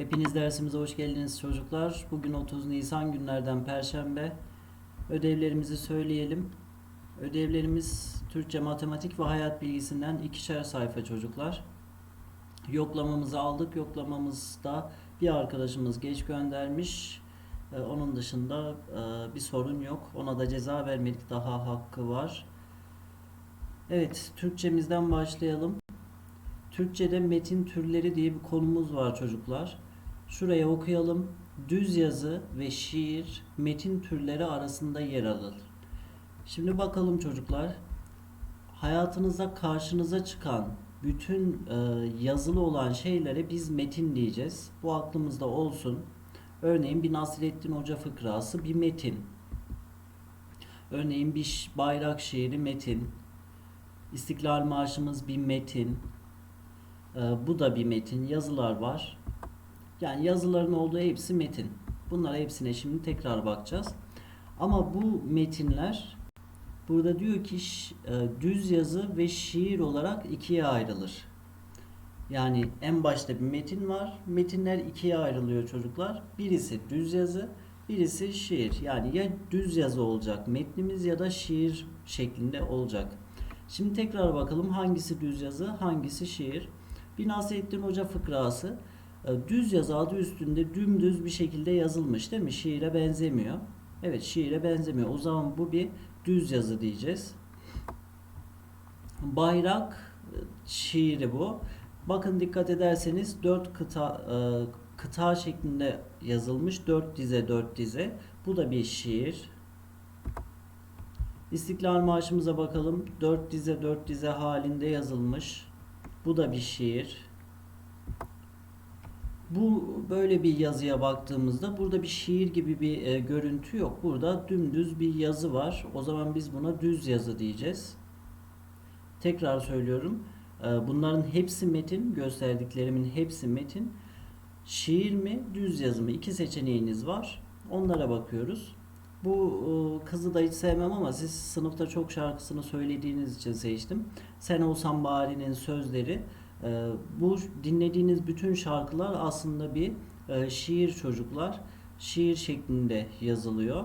Hepiniz dersimize hoş geldiniz çocuklar. Bugün 30 Nisan günlerden Perşembe. Ödevlerimizi söyleyelim. Ödevlerimiz Türkçe, matematik ve hayat bilgisinden ikişer sayfa çocuklar. Yoklamamızı aldık. Yoklamamızda bir arkadaşımız geç göndermiş. Ee, onun dışında e, bir sorun yok. Ona da ceza vermedik. Daha hakkı var. Evet, Türkçemizden başlayalım. Türkçe'de metin türleri diye bir konumuz var çocuklar. Şuraya okuyalım. Düz yazı ve şiir metin türleri arasında yer alır. Şimdi bakalım çocuklar. Hayatınızda karşınıza çıkan bütün e, yazılı olan şeylere biz metin diyeceğiz. Bu aklımızda olsun. Örneğin bir Nasrettin Hoca fıkrası bir metin. Örneğin bir bayrak şiiri metin. İstiklal Marşımız bir metin. Ee, bu da bir metin. Yazılar var. Yani yazıların olduğu hepsi metin. Bunlara hepsine şimdi tekrar bakacağız. Ama bu metinler burada diyor ki e, düz yazı ve şiir olarak ikiye ayrılır. Yani en başta bir metin var. Metinler ikiye ayrılıyor çocuklar. Birisi düz yazı, birisi şiir. Yani ya düz yazı olacak metnimiz ya da şiir şeklinde olacak. Şimdi tekrar bakalım hangisi düz yazı, hangisi şiir. Bir Nasrettin Hoca fıkrası düz yazı adı üstünde dümdüz bir şekilde yazılmış değil mi? Şiire benzemiyor. Evet şiire benzemiyor. O zaman bu bir düz yazı diyeceğiz. Bayrak e, şiiri bu. Bakın dikkat ederseniz dört kıta e, kıta şeklinde yazılmış. Dört dize dört dize. Bu da bir şiir. İstiklal Marşımıza bakalım. Dört dize dört dize halinde yazılmış. Bu da bir şiir. Bu böyle bir yazıya baktığımızda burada bir şiir gibi bir e, görüntü yok. Burada dümdüz bir yazı var. O zaman biz buna düz yazı diyeceğiz. Tekrar söylüyorum. E, bunların hepsi metin. Gösterdiklerimin hepsi metin. Şiir mi, düz yazı mı? İki seçeneğiniz var. Onlara bakıyoruz. Bu e, kızı da hiç sevmem ama siz sınıfta çok şarkısını söylediğiniz için seçtim. Sen olsan bari'nin sözleri. E, bu dinlediğiniz bütün şarkılar aslında bir e, şiir çocuklar. Şiir şeklinde yazılıyor.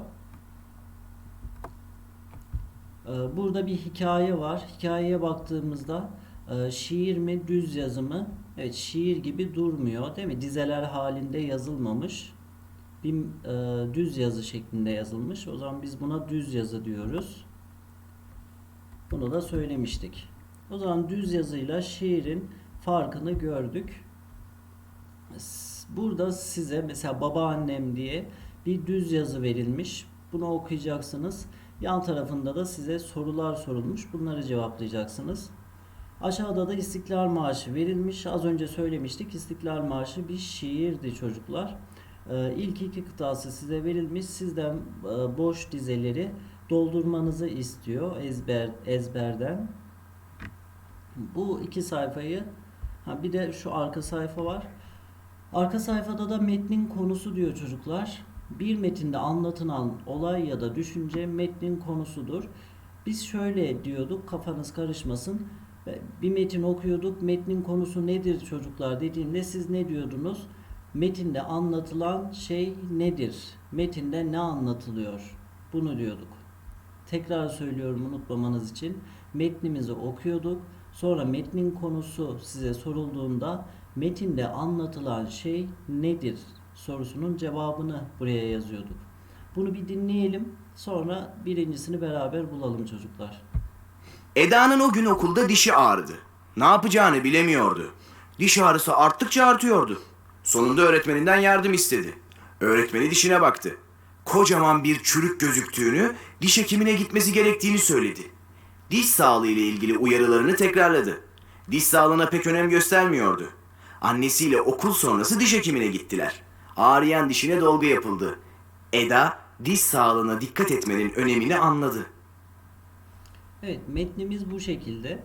E, Burada bir hikaye var. Hikayeye baktığımızda e, şiir mi düz yazı mı? Evet şiir gibi durmuyor değil mi? Dizeler halinde yazılmamış. Bir e, düz yazı şeklinde yazılmış. O zaman biz buna düz yazı diyoruz. Bunu da söylemiştik. O zaman düz yazıyla şiirin farkını gördük. Burada size mesela babaannem diye bir düz yazı verilmiş. Bunu okuyacaksınız. Yan tarafında da size sorular sorulmuş. Bunları cevaplayacaksınız. Aşağıda da İstiklal Marşı verilmiş. Az önce söylemiştik. İstiklal Marşı bir şiirdi çocuklar. Ee, ilk iki kıtası size verilmiş. Sizden e, boş dizeleri doldurmanızı istiyor ezber ezberden. Bu iki sayfayı ha bir de şu arka sayfa var. Arka sayfada da metnin konusu diyor çocuklar. Bir metinde anlatılan olay ya da düşünce metnin konusudur. Biz şöyle diyorduk kafanız karışmasın. Bir metin okuyorduk. Metnin konusu nedir çocuklar dediğimde siz ne diyordunuz? Metinde anlatılan şey nedir? Metinde ne anlatılıyor? Bunu diyorduk. Tekrar söylüyorum unutmamanız için. Metnimizi okuyorduk. Sonra metnin konusu size sorulduğunda metinde anlatılan şey nedir sorusunun cevabını buraya yazıyorduk. Bunu bir dinleyelim. Sonra birincisini beraber bulalım çocuklar. Eda'nın o gün okulda dişi ağrıdı. Ne yapacağını bilemiyordu. Diş ağrısı arttıkça artıyordu. Sonunda öğretmeninden yardım istedi. Öğretmeni dişine baktı. Kocaman bir çürük gözüktüğünü, diş hekimine gitmesi gerektiğini söyledi. Diş sağlığı ile ilgili uyarılarını tekrarladı. Diş sağlığına pek önem göstermiyordu. Annesiyle okul sonrası diş hekimine gittiler. Ağrıyan dişine dolgu yapıldı. Eda diş sağlığına dikkat etmenin önemini anladı. Evet, metnimiz bu şekilde.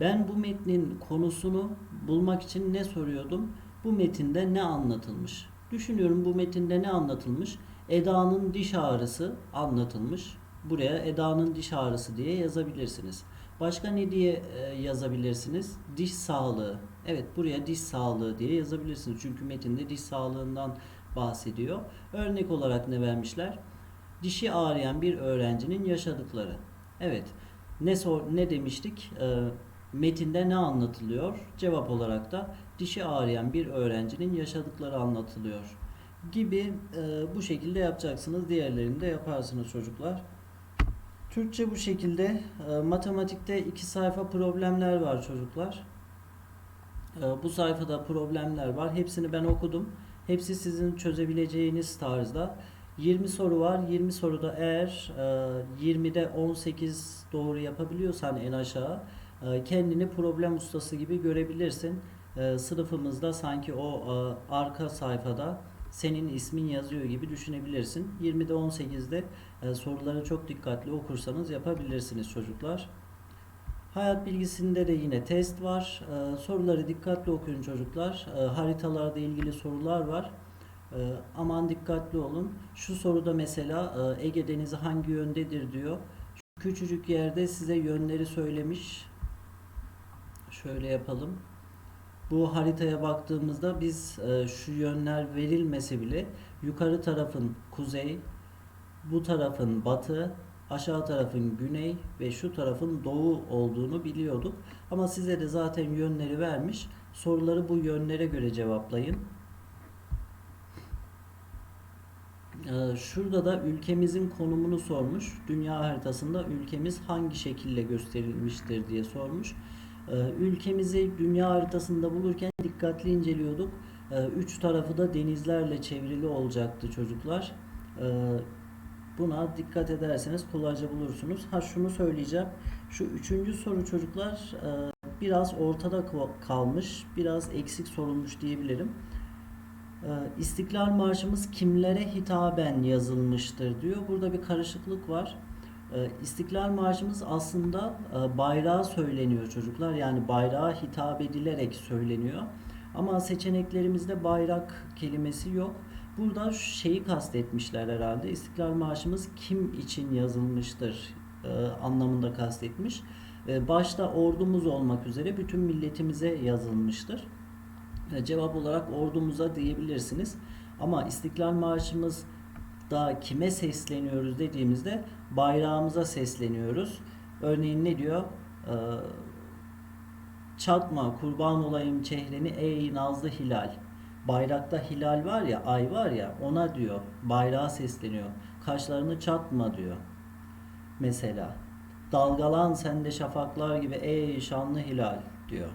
Ben bu metnin konusunu bulmak için ne soruyordum? Bu metinde ne anlatılmış? Düşünüyorum bu metinde ne anlatılmış? Eda'nın diş ağrısı anlatılmış. Buraya Eda'nın diş ağrısı diye yazabilirsiniz. Başka ne diye e, yazabilirsiniz? Diş sağlığı. Evet buraya diş sağlığı diye yazabilirsiniz. Çünkü metinde diş sağlığından bahsediyor. Örnek olarak ne vermişler? Dişi ağrıyan bir öğrencinin yaşadıkları. Evet. Ne sor ne demiştik? E, metinde ne anlatılıyor? Cevap olarak da dişi ağrıyan bir öğrencinin yaşadıkları anlatılıyor. Gibi e, bu şekilde yapacaksınız. Diğerlerini de yaparsınız çocuklar. Türkçe bu şekilde. E, matematikte iki sayfa problemler var çocuklar. E, bu sayfada problemler var. Hepsini ben okudum. Hepsi sizin çözebileceğiniz tarzda. 20 soru var. 20 soruda eğer e, 20'de 18 doğru yapabiliyorsan en aşağı e, kendini problem ustası gibi görebilirsin. Sınıfımızda sanki o arka sayfada senin ismin yazıyor gibi düşünebilirsin. 20'de 18'de e, soruları çok dikkatli okursanız yapabilirsiniz çocuklar. Hayat bilgisinde de yine test var. E, soruları dikkatli okuyun çocuklar. E, haritalarda ilgili sorular var. E, aman dikkatli olun. Şu soruda mesela e, Ege Denizi hangi yöndedir diyor. Şu küçücük yerde size yönleri söylemiş. Şöyle yapalım. Bu haritaya baktığımızda biz e, şu yönler verilmese bile yukarı tarafın kuzey, bu tarafın batı, aşağı tarafın güney ve şu tarafın doğu olduğunu biliyorduk. Ama size de zaten yönleri vermiş. Soruları bu yönlere göre cevaplayın. Ee, Şurada da ülkemizin konumunu sormuş. Dünya haritasında ülkemiz hangi şekilde gösterilmiştir diye sormuş. Ee, Ülkemizi dünya haritasında bulurken dikkatli inceliyorduk. Ee, Üç tarafı da denizlerle çevrili olacaktı çocuklar. Ee, Buna dikkat ederseniz kolayca bulursunuz. Ha şunu söyleyeceğim. Şu üçüncü soru çocuklar e, biraz ortada kal- kalmış, biraz eksik sorulmuş diyebilirim. İstiklal Marşımız kimlere hitaben yazılmıştır diyor. Burada bir karışıklık var. Ee, İstiklal Marşımız aslında e, bayrağa söyleniyor çocuklar. Yani bayrağa hitap edilerek söyleniyor. Ama seçeneklerimizde bayrak kelimesi yok. Burada şeyi kastetmişler herhalde. İstiklal Marşımız kim için yazılmıştır e, anlamında kastetmiş. E, başta ordumuz olmak üzere bütün milletimize yazılmıştır. Cevap olarak ordumuza diyebilirsiniz. Ama İstiklal Marşımız da kime sesleniyoruz dediğimizde bayrağımıza sesleniyoruz. Örneğin ne diyor? Ee, Çatma kurban olayım çehreni ey nazlı hilal. Bayrakta hilal var ya ay var ya ona diyor bayrağa sesleniyor. Kaşlarını çatma diyor. Mesela dalgalan sende şafaklar gibi ey şanlı hilal diyor.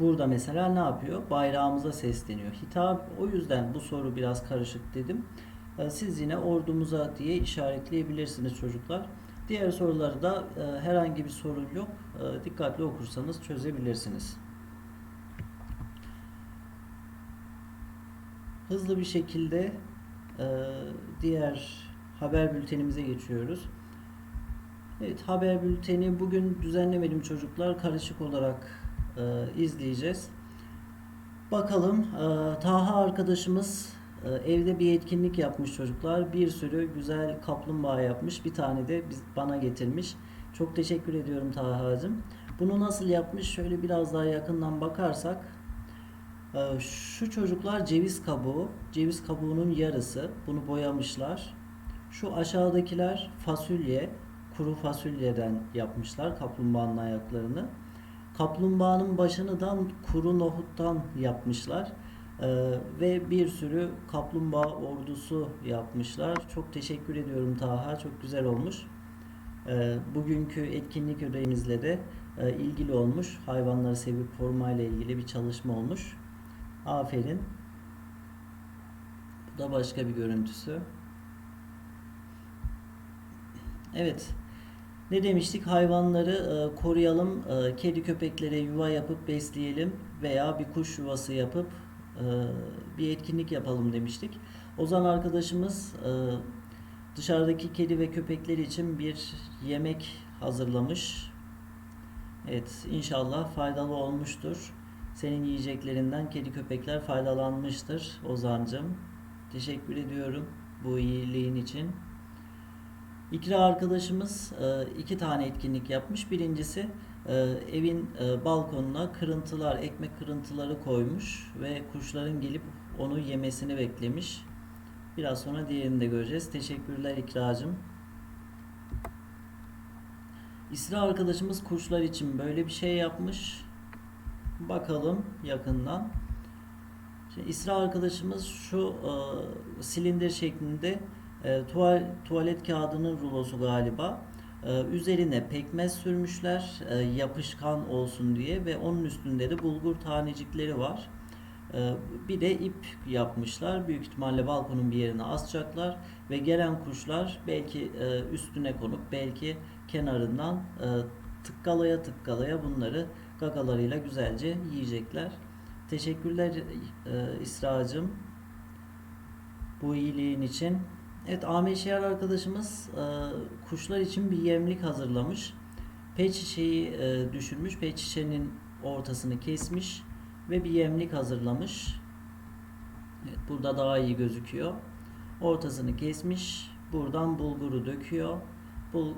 Burada mesela ne yapıyor? Bayrağımıza sesleniyor. Hitap o yüzden bu soru biraz karışık dedim. Ee, Siz yine ordumuza diye işaretleyebilirsiniz çocuklar. Diğer soruları da e, herhangi bir sorun yok. E, dikkatli okursanız çözebilirsiniz. Hızlı bir şekilde e, diğer haber bültenimize geçiyoruz. Evet haber bülteni bugün düzenlemedim çocuklar. Karışık olarak e, izleyeceğiz. Bakalım e, Taha arkadaşımız e, evde bir etkinlik yapmış çocuklar. Bir sürü güzel kaplumbağa yapmış. Bir tane de bana getirmiş. Çok teşekkür ediyorum Taha'cığım. Bunu nasıl yapmış? Şöyle biraz daha yakından bakarsak e, şu çocuklar ceviz kabuğu. Ceviz kabuğunun yarısı. Bunu boyamışlar. Şu aşağıdakiler fasulye. Kuru fasulyeden yapmışlar kaplumbağanın ayaklarını. Kaplumbağanın başını da kuru nohuttan yapmışlar. Ee, ve bir sürü kaplumbağa ordusu yapmışlar. Çok teşekkür ediyorum Taha. Çok güzel olmuş. Ee, bugünkü etkinlik ödevimizle de e, ilgili olmuş. Hayvanları sevip korumayla ilgili bir çalışma olmuş. Aferin. Bu da başka bir görüntüsü. Evet. Ne demiştik? Hayvanları e, koruyalım, e, kedi köpeklere yuva yapıp besleyelim veya bir kuş yuvası yapıp bir etkinlik yapalım demiştik. Ozan arkadaşımız e, dışarıdaki kedi ve köpekler için bir yemek hazırlamış. Evet, inşallah faydalı olmuştur. Senin yiyeceklerinden kedi köpekler faydalanmıştır Ozan'cığım. Teşekkür ediyorum bu iyiliğin için. İkra arkadaşımız e, iki tane etkinlik yapmış. Birincisi e, evin e, balkonuna kırıntılar, ekmek kırıntıları koymuş ve kuşların gelip onu yemesini beklemiş. Biraz sonra diğerini de göreceğiz. Teşekkürler İkracım. İsra arkadaşımız kuşlar için böyle bir şey yapmış. Bakalım yakından. Şimdi İsra arkadaşımız şu e, silindir şeklinde e, tuval, tuvalet kağıdının rulosu galiba. E, üzerine pekmez sürmüşler e, yapışkan olsun diye ve onun üstünde de bulgur tanecikleri var. E, bir de ip yapmışlar. Büyük ihtimalle balkonun bir yerine asacaklar ve gelen kuşlar belki e, üstüne konup belki kenarından e, tıkkalaya tıkkalaya bunları gagalarıyla güzelce yiyecekler. Teşekkürler e, İsra'cığım bu iyiliğin için. Evet Ahmet Şehir arkadaşımız e, kuşlar için bir yemlik hazırlamış. Pet şişeyi e, düşürmüş. Pet şişenin ortasını kesmiş ve bir yemlik hazırlamış. Evet, burada daha iyi gözüküyor. Ortasını kesmiş. Buradan bulguru döküyor. Bu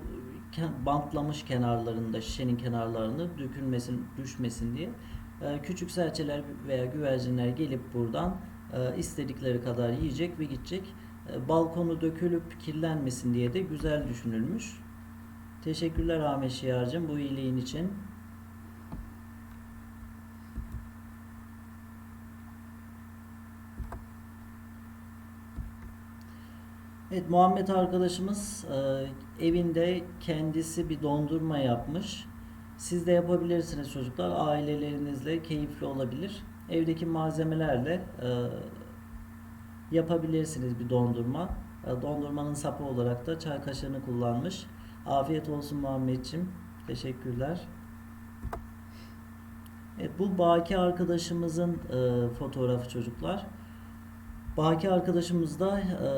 ke- bantlamış kenarlarında şişenin kenarlarını dökülmesin, düşmesin diye. Ee, Küçük serçeler veya güvercinler gelip buradan e, istedikleri kadar yiyecek ve gidecek. E, Balkonu dökülüp kirlenmesin diye de güzel düşünülmüş. Teşekkürler Ahmet Şiar'cığım bu iyiliğin için. Evet Muhammed arkadaşımız e, evinde kendisi bir dondurma yapmış. Siz de yapabilirsiniz çocuklar. Ailelerinizle keyifli olabilir. Evdeki malzemelerle e, yapabilirsiniz bir dondurma. E, dondurmanın sapı olarak da çay kaşığını kullanmış. Afiyet olsun Muhammedciğim. Teşekkürler. Evet bu Baki arkadaşımızın e, fotoğrafı çocuklar. Baki arkadaşımız da e,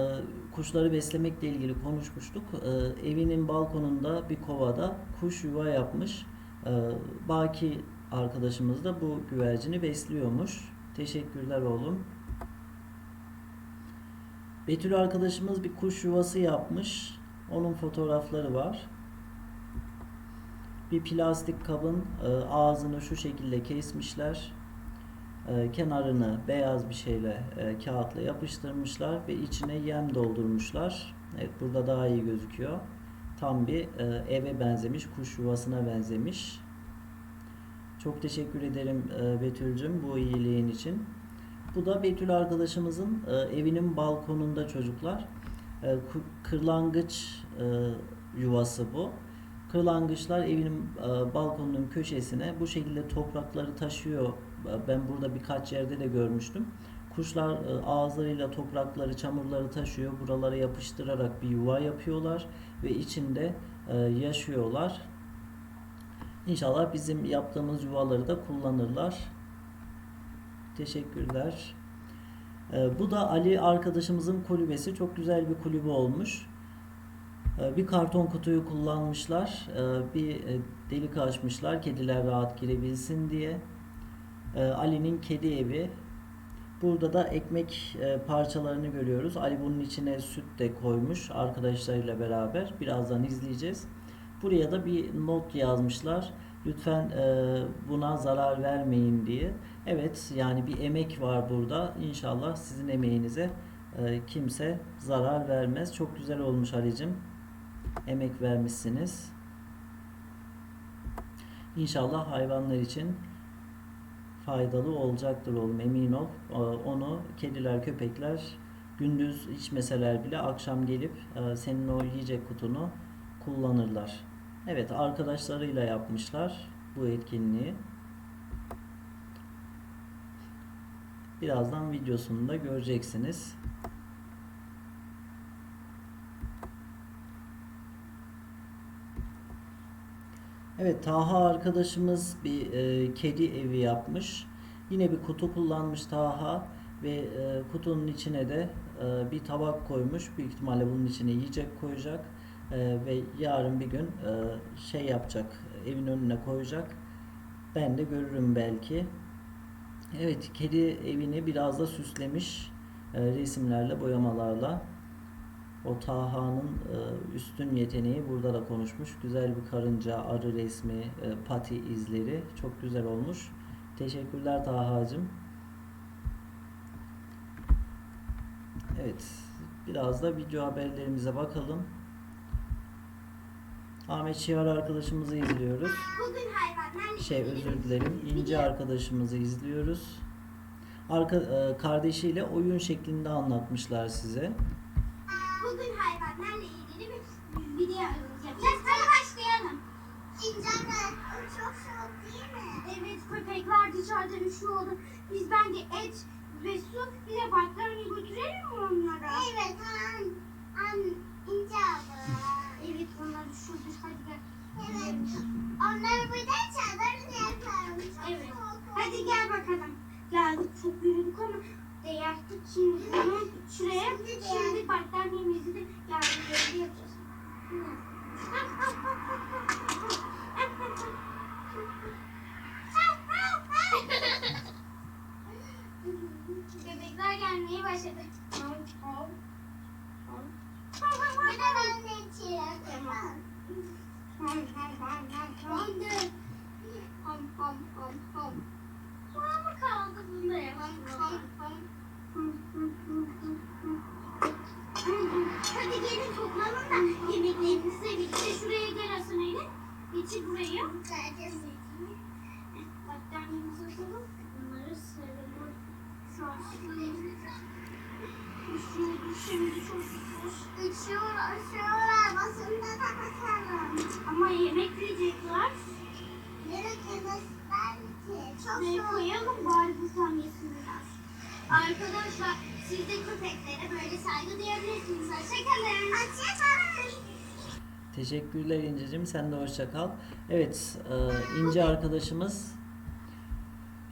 kuşları beslemekle ilgili konuşmuştuk. E, evinin balkonunda bir kovada kuş yuva yapmış. E, Baki arkadaşımız da bu güvercini besliyormuş. Teşekkürler oğlum. Betül arkadaşımız bir kuş yuvası yapmış. Onun fotoğrafları var. Bir plastik kabın e, ağzını şu şekilde kesmişler. E, kenarını beyaz bir şeyle e, kağıtla yapıştırmışlar ve içine yem doldurmuşlar. Evet burada daha iyi gözüküyor. Tam bir eve benzemiş, kuş yuvasına benzemiş. Çok teşekkür ederim Betül'cüm bu iyiliğin için. Bu da Betül arkadaşımızın e, evinin balkonunda çocuklar. E, kırlangıç e, yuvası bu. Kırlangıçlar evinin e, balkonunun köşesine bu şekilde toprakları taşıyor. E, Ben burada birkaç yerde de görmüştüm. Kuşlar e, ağızlarıyla toprakları, çamurları taşıyor. Buralara yapıştırarak bir yuva yapıyorlar ve içinde e, yaşıyorlar. İnşallah bizim yaptığımız yuvaları da kullanırlar. Teşekkürler. Ee, bu da Ali arkadaşımızın kulübesi. Çok güzel bir kulübe olmuş. Ee, bir karton kutuyu kullanmışlar. Ee, bir e, delik açmışlar. Kediler rahat girebilsin diye. Ali'nin kedi evi. Burada da ekmek e, parçalarını görüyoruz. Ali bunun içine süt de koymuş arkadaşlarıyla beraber. Birazdan izleyeceğiz. Buraya da bir not yazmışlar. Lütfen e, buna zarar vermeyin diye. Evet yani bir emek var burada. İnşallah sizin emeğinize e, kimse zarar vermez. Çok güzel olmuş Ali'cim. Emek vermişsiniz. İnşallah hayvanlar için faydalı olacaktır oğlum emin ol. E, Onu kediler, köpekler gündüz içmeseler bile akşam gelip e, senin o yiyecek kutunu kullanırlar. Evet arkadaşlarıyla yapmışlar bu etkinliği. Birazdan videosunu da göreceksiniz. Evet Taha arkadaşımız bir e, kedi evi yapmış. Yine bir kutu kullanmış Taha ve e, kutunun içine de e, bir tabak koymuş. Büyük ihtimalle bunun içine yiyecek koyacak E, ve yarın bir gün e, şey yapacak, evin önüne koyacak. Ben de görürüm belki. Evet, kedi evini biraz da süslemiş e, resimlerle, boyamalarla. O Taha'nın e, üstün yeteneği burada da konuşmuş. Güzel bir karınca, arı resmi, e, pati izleri çok güzel olmuş. Teşekkürler Taha'cığım. Evet, biraz da video haberlerimize bakalım. Ahmet Şiar arkadaşımızı izliyoruz. Şey özür dilerim. İnce arkadaşımızı izliyoruz. Arka, e, kardeşiyle oyun şeklinde anlatmışlar size. Bugün hayvanlarla ilgili bir video yapacağız. Hadi başlayalım. İncanlar çok soğuk değil mi? Evet köpekler dışarıda üşüyordu. Biz bence et ve su bir de battaniye götürelim mi onlara? Evet an, an ince Evet onlar üşüdü hadi gel. Evet. Onları burada çadırda yapalım. Evet. Hadi gel bakalım. Geldik çok yürüdük ama değerdik şimdi hemen şuraya. Şimdi battaniyemizi de yerde yapacağız. Bebekler gelmeye başladı. Hadi gelin toplanın da yemeklerinizi birlikte şuraya gel Aslanayla. Geçin buraya. Battaniyemizi atalım. Bunları saralım. Üşüyordu şimdi çok üşüyor. Üşüyorlar, üşüyorlar. Teşekkürler İnceciğim. Sen de hoşça kal. Evet, e, İnce arkadaşımız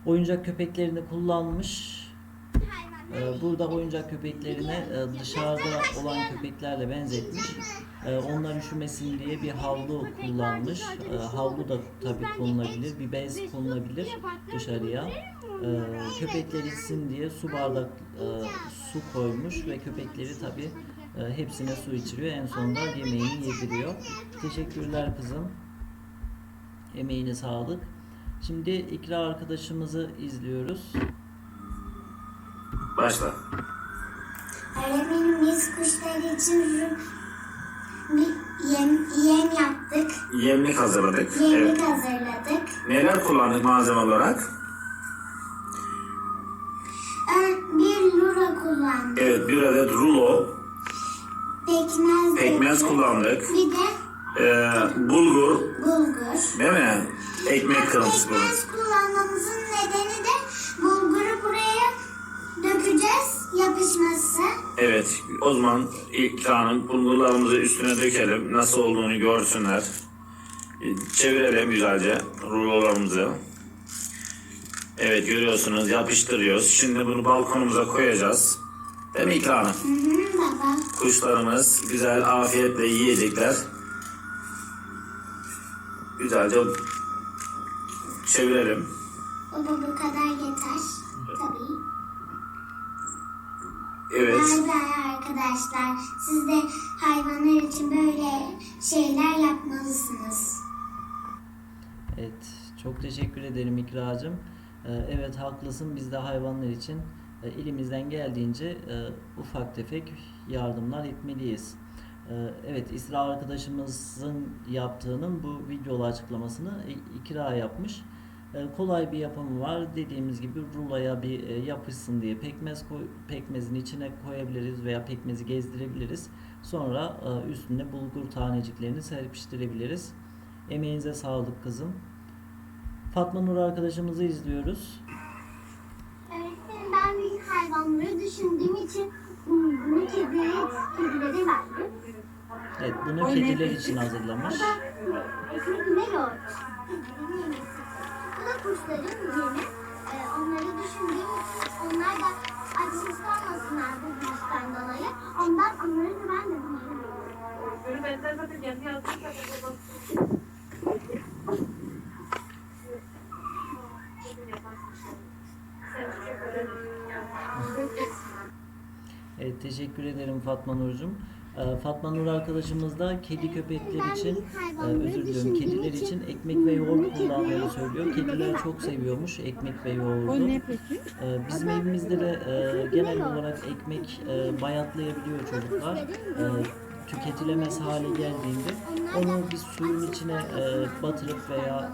oyuncak köpeklerini kullanmış. E, burada oyuncak köpeklerine e, dışarıda olan köpeklerle benzetmiş. E, onlar üşümesin diye bir havlu kullanmış. E, havlu da tabii konulabilir. Bir bez konulabilir dışarıya. E, köpekler içsin diye su bardak e, su koymuş ve köpekleri tabii e, hepsine su içiriyor. En sonunda yemeğini yediriyor. Teşekkürler kızım. Emeğine sağlık. Şimdi İkra arkadaşımızı izliyoruz. Başla. Öğretmenim biz kuşlar için bir yem, yem yaptık. Yemlik hazırladık. Yemlik Evet. hazırladık. Neler kullandık malzeme olarak? Ön- Bir lura kullandık. Evet bir adet rulo, Pekmez, pekmez kullandık. Bir de Ee, bulgur, bulgur. değil mi? Ekmek kırıntısı kullandık. Pekmez kullanmamızın nedeni de bulguru buraya dökeceğiz yapışması. Evet o zaman ilk kanun bulgurlarımızı üstüne dökelim. Nasıl olduğunu görsünler. Çevirelim güzelce rulolarımızı. Evet görüyorsunuz yapıştırıyoruz. Şimdi bunu balkonumuza koyacağız. Değil mi İkra Hanım? Hı hı baba. Kuşlarımız güzel afiyetle yiyecekler. Güzelce çevirelim. Baba bu kadar yeter. Tabii. Evet. Bay arkadaşlar. Siz de hayvanlar için böyle şeyler yapmalısınız. Evet, çok teşekkür ederim İkracığım. Ee, evet haklısın. Biz de hayvanlar için e, elimizden geldiğince e, ufak tefek yardımlar etmeliyiz. Ee, evet, İsra arkadaşımızın yaptığının bu videolu açıklamasını İ- İkra yapmış. Ee, kolay bir yapımı var. Dediğimiz gibi rulaya bir e, yapışsın diye pekmez koy, pekmezin içine koyabiliriz veya pekmezi gezdirebiliriz. Sonra e, üstüne bulgur taneciklerini serpiştirebiliriz. Emeğinize sağlık kızım. Fatma Nur arkadaşımızı izliyoruz. Hayvanları düşündüğüm için bunu kedilere, kedilere verdim. Evet, bunu kediler için hazırlamış. Ekmek ne gör? Bu da kuşların yemi. Ee, onları düşündüğüm için onlar da açsız kalmasınlar bu virüsten dolayı. Ondan onları güvenmedim. Böyle benzer zaten kendi yazdığı teşekkür ederim Fatma Nurcuğum. Ee, Fatma Nur arkadaşımız da kedi köpekler için, e, özür diliyorum, kediler için ekmek ve yoğurt kullanmayı söylüyor. Kediler çok seviyormuş ekmek ve yoğurdu. Ee, Bizim evimizde de e, genel olarak ekmek e, bayatlayabiliyor çocuklar. Tüketilemez hale geldiğinde onu bir suyun içine e, batırıp veya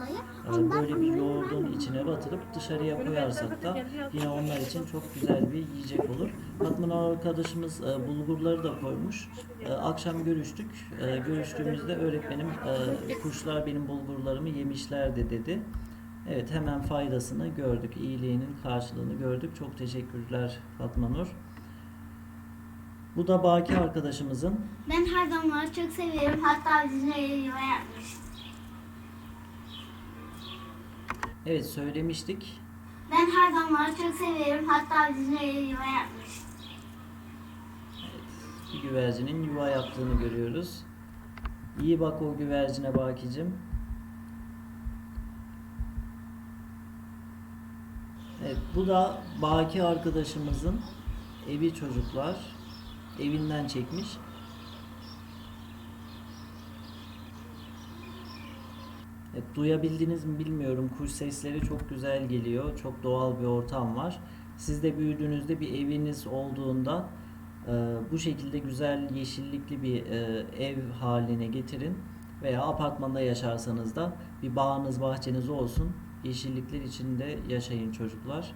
e, böyle bir yoğurdun içine batırıp dışarıya koyarsak da yine onlar için çok güzel bir yiyecek olur. Fatma arkadaşımız e, bulgurları da koymuş. E, akşam görüştük. E, görüştüğümüzde öğretmenim e, kuşlar benim bulgurlarımı yemişlerdi dedi. Evet hemen faydasını gördük. İyiliğinin karşılığını gördük. Çok teşekkürler Fatma Nur. Bu da Baki arkadaşımızın. Ben her zamanları çok seviyorum. Hatta bizimle yuva yapmış. Evet söylemiştik. Ben her zamanları çok seviyorum. Hatta bizimle yuva yapmış. Bir güvercinin yuva yaptığını görüyoruz. İyi bak o güvercine Baki'cim. Evet bu da Baki arkadaşımızın evi çocuklar. Evinden çekmiş. Evet, duyabildiniz mi bilmiyorum. Kuş sesleri çok güzel geliyor. Çok doğal bir ortam var. Siz de büyüdüğünüzde bir eviniz olduğunda e, bu şekilde güzel yeşillikli bir e, ev haline getirin. Veya apartmanda yaşarsanız da bir bağınız bahçeniz olsun. Yeşillikler içinde yaşayın çocuklar.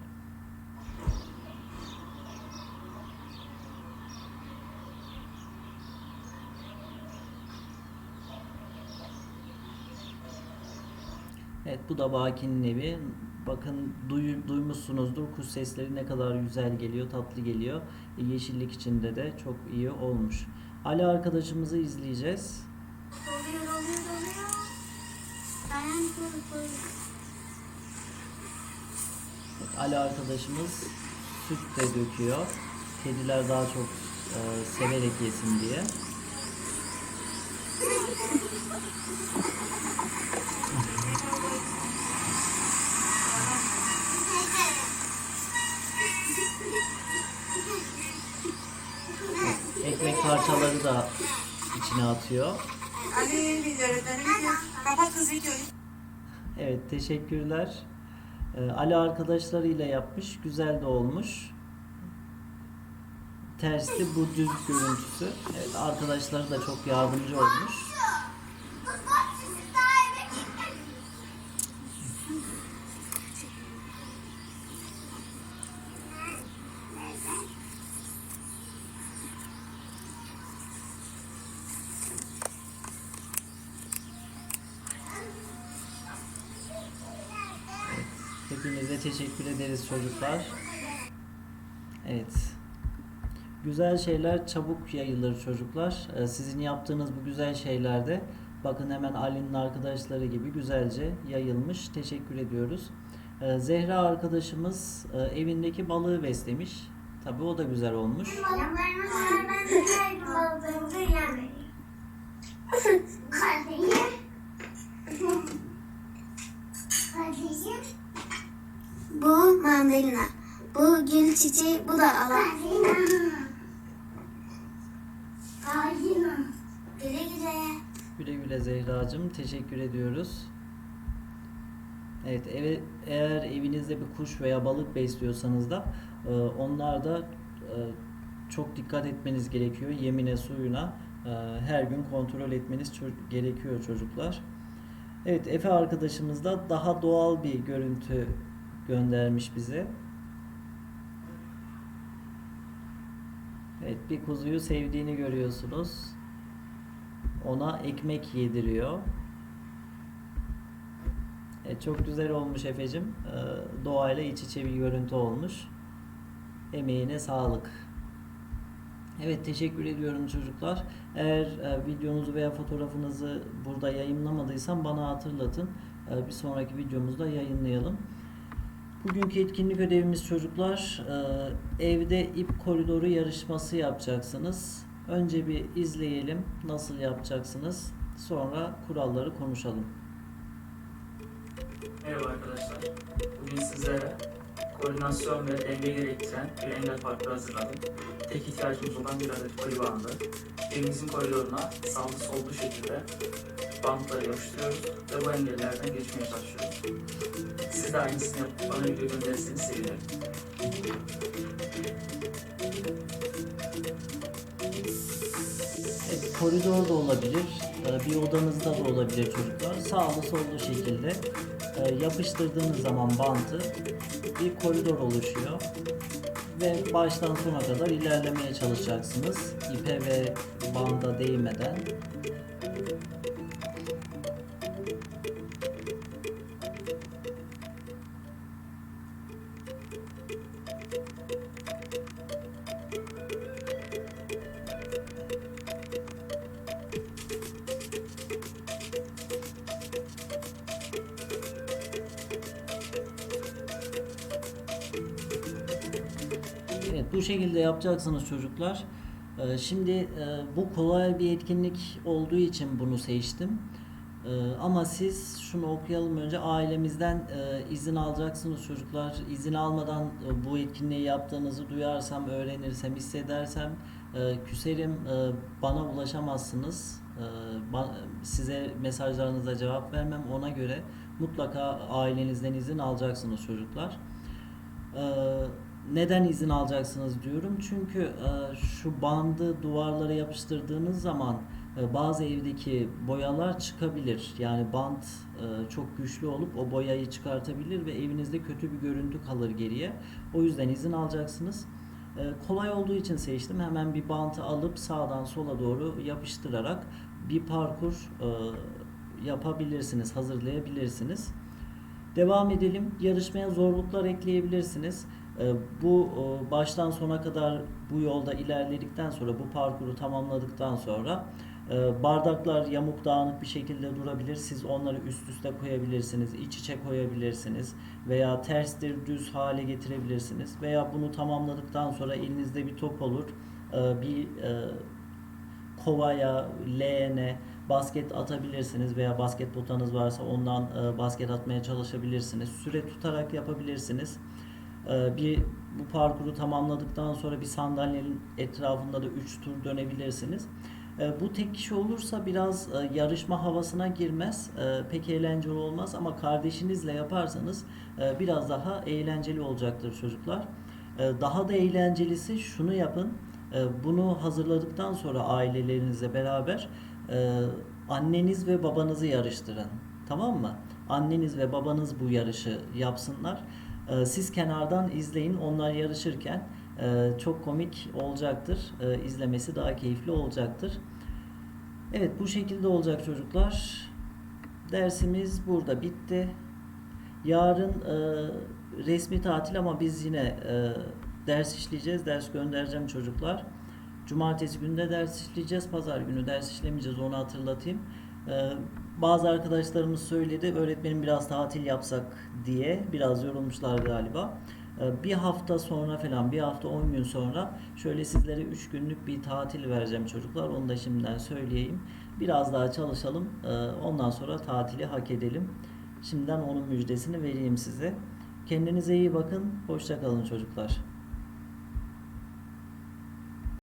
Evet bu da Baki'nin evi. Bakın duy, duymuşsunuzdur kuş sesleri ne kadar güzel geliyor, tatlı geliyor. E, yeşillik içinde de çok iyi olmuş. Ali arkadaşımızı izleyeceğiz. Oluyor, oluyor, oluyor. Evet, Ali arkadaşımız süt de döküyor. Kediler daha çok e, severek yesin diye. Ekmek parçaları da içine atıyor. Evet teşekkürler. Ee, Ali arkadaşlarıyla yapmış. Güzel de olmuş. Tersi bu düz görüntüsü. Evet arkadaşları da çok yardımcı olmuş. Ederiz çocuklar. Evet. Güzel şeyler çabuk yayılır çocuklar. Ee, Sizin yaptığınız bu güzel şeylerde bakın hemen Ali'nin arkadaşları gibi güzelce yayılmış. Teşekkür ediyoruz. Ee, Zehra arkadaşımız e, evindeki balığı beslemiş. Tabii o da güzel olmuş. Balıklarımız var. Ben de her balıklarımızı yemeyin. mandalina. Bu gül çiçeği, bu da alan. Kardeşim. Güle güle. Güle güle Zehracığım. Teşekkür ediyoruz. Evet, eve, eğer evinizde bir kuş veya balık besliyorsanız da e, onlar da e, çok dikkat etmeniz gerekiyor. Yemine, suyuna e, her gün kontrol etmeniz ço- gerekiyor çocuklar. Evet, Efe arkadaşımız da daha doğal bir görüntü göndermiş bize. Evet, bir kuzuyu sevdiğini görüyorsunuz. Ona ekmek yediriyor. Evet, çok güzel olmuş Efe'cim. Ee, doğayla iç içe bir görüntü olmuş. Emeğine sağlık. Evet teşekkür ediyorum çocuklar. Eğer e, videonuzu veya fotoğrafınızı burada yayınlamadıysam bana hatırlatın. E, bir sonraki videomuzda yayınlayalım. Bugünkü etkinlik ödevimiz çocuklar e, evde ip koridoru yarışması yapacaksınız. Önce bir izleyelim nasıl yapacaksınız. Sonra kuralları konuşalım. Merhaba arkadaşlar. Bugün sizlere koordinasyon ve denge gerektiren bir engel parkuru hazırladım. Tek ihtiyacımız olan bir adet koli bandı. Evimizin koridoruna sağlı sollu şekilde bantları yapıştırıyoruz ve bu engellerden geçmeye çalışıyoruz. Siz de aynısını yapıp bana video gönderirseniz sevinirim. Evet, koridorda olabilir, e, bir odanızda da olabilir çocuklar. Sağlı sollu şekilde e, yapıştırdığınız zaman bantı bir koridor oluşuyor. Ve baştan sona kadar ilerlemeye çalışacaksınız. İpe ve banda değmeden. Yapacaksınız çocuklar. Ee, Şimdi e, bu kolay bir etkinlik olduğu için bunu seçtim. Ee, Ama siz şunu okuyalım önce ailemizden e, izin alacaksınız çocuklar. İzin almadan e, bu etkinliği yaptığınızı duyarsam, öğrenirsem, hissedersem küserim. Bana ulaşamazsınız. Size mesajlarınıza cevap vermem. Ona göre mutlaka ailenizden izin alacaksınız çocuklar. Neden izin alacaksınız diyorum. Çünkü e, şu bandı duvarlara yapıştırdığınız zaman e, bazı evdeki boyalar çıkabilir. Yani bant e, çok güçlü olup o boyayı çıkartabilir ve evinizde kötü bir görüntü kalır geriye. O yüzden izin alacaksınız. E, kolay olduğu için seçtim. Hemen bir bantı alıp sağdan sola doğru yapıştırarak bir parkur e, yapabilirsiniz, hazırlayabilirsiniz. Devam edelim. Yarışmaya zorluklar ekleyebilirsiniz. Ee, Bu e, baştan sona kadar bu yolda ilerledikten sonra bu parkuru tamamladıktan sonra e, bardaklar yamuk dağınık bir şekilde durabilir. Siz onları üst üste koyabilirsiniz, iç içe koyabilirsiniz veya terstir düz hale getirebilirsiniz veya bunu tamamladıktan sonra elinizde bir top olur. Ee, Bir e, kovaya, leğene basket atabilirsiniz veya basket potanız varsa ondan e, basket atmaya çalışabilirsiniz. Süre tutarak yapabilirsiniz. E, bir bu parkuru tamamladıktan sonra bir sandalyenin etrafında da 3 tur dönebilirsiniz. E, bu tek kişi olursa biraz e, yarışma havasına girmez. E, pek eğlenceli olmaz ama kardeşinizle yaparsanız e, biraz daha eğlenceli olacaktır çocuklar. Daha da eğlencelisi şunu yapın. Bunu hazırladıktan sonra ailelerinizle beraber anneniz ve babanızı yarıştırın. Tamam mı? Anneniz ve babanız bu yarışı yapsınlar. E, Siz kenardan izleyin. Onlar yarışırken e, çok komik olacaktır. E, İzlemesi daha keyifli olacaktır. Evet bu şekilde olacak çocuklar. Dersimiz burada bitti. Yarın e, resmi tatil ama biz yine e, ders işleyeceğiz. Ders göndereceğim çocuklar. Cumartesi günü de ders işleyeceğiz. Pazar günü ders işlemeyeceğiz. Onu hatırlatayım. Bazı arkadaşlarımız söyledi. Öğretmenim biraz tatil yapsak diye. Biraz yorulmuşlar galiba. E, bir hafta sonra falan bir hafta 10 gün sonra şöyle sizlere 3 günlük bir tatil vereceğim çocuklar. Onu da şimdiden söyleyeyim. Biraz daha çalışalım. E, ondan sonra tatili hak edelim. Şimdiden onun müjdesini vereyim size. Kendinize iyi bakın. Hoşça kalın çocuklar.